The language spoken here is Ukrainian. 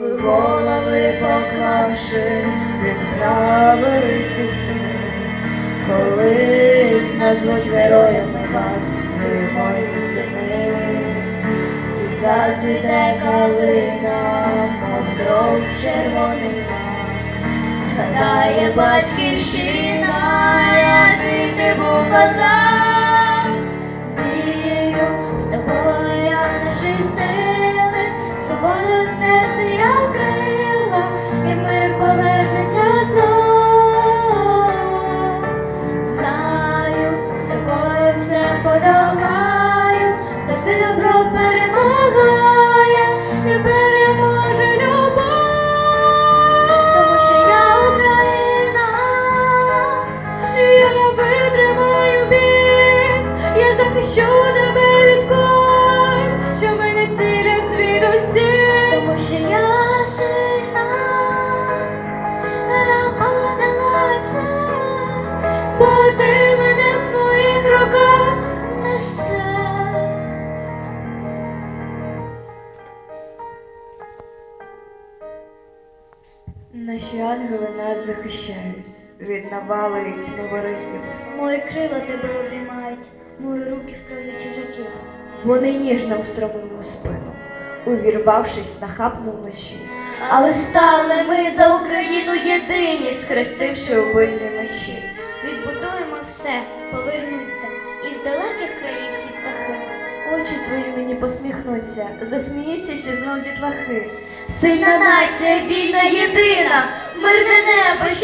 Ви голови поклавши, відправились у сни. Колись назвуть героями вас, ви мої сини. І зацвіте калина, мов дров червоний. Згадає батьківщина, який ти був козак. Повернеться знов. Знаю, з все подолаю, завжди добро перемагає і переможе любов. Тому що я Україна, я витримаю біль, я захищу бо ти мене в своїх руках несеш. Наші ангели нас захищають від навали і ворогів. Мої крила тебе обіймають, мої руки в крові чужаків. Вони ніжно встромили у спину, увірвавшись на хапну вночі. Але стали ми за Україну єдині, схрестивши у битві мечі. Відбудуємо все, повернуться із далеких країв всі птахи. Очі твої мені посміхнуться, засміються ще знов дітлахи. Сильна нація, вільна єдина, мирне небо,